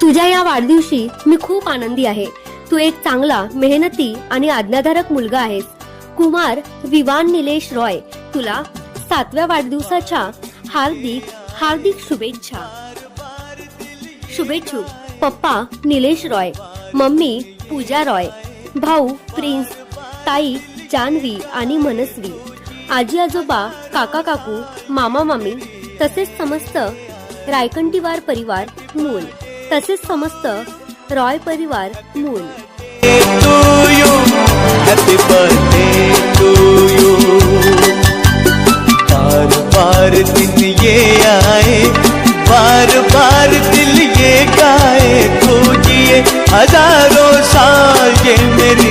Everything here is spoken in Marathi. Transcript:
तुझ्या या वाढदिवशी मी खूप आनंदी आहे. तू एक चांगला मेहनती आणि आज्ञाधारक मुलगा आहेस. कुमार विवान निलेश रॉय तुला सातव्या वाढदिवसाच्या हार्दिक हार्दिक शुभेच्छा. शुभेच्छुक पप्पा निलेश रॉय मम्मी पूजा रॉय भाऊ प्रिन्स ताई जानवी आणि मनस्वी आजी आजोबा काका काकू मामा मामी तसेच समस्त रायकंटीवार परिवार मूल. तसेच समस्त रॉय परिवार मूल आए बार बार हज़ारों साल ये मेरी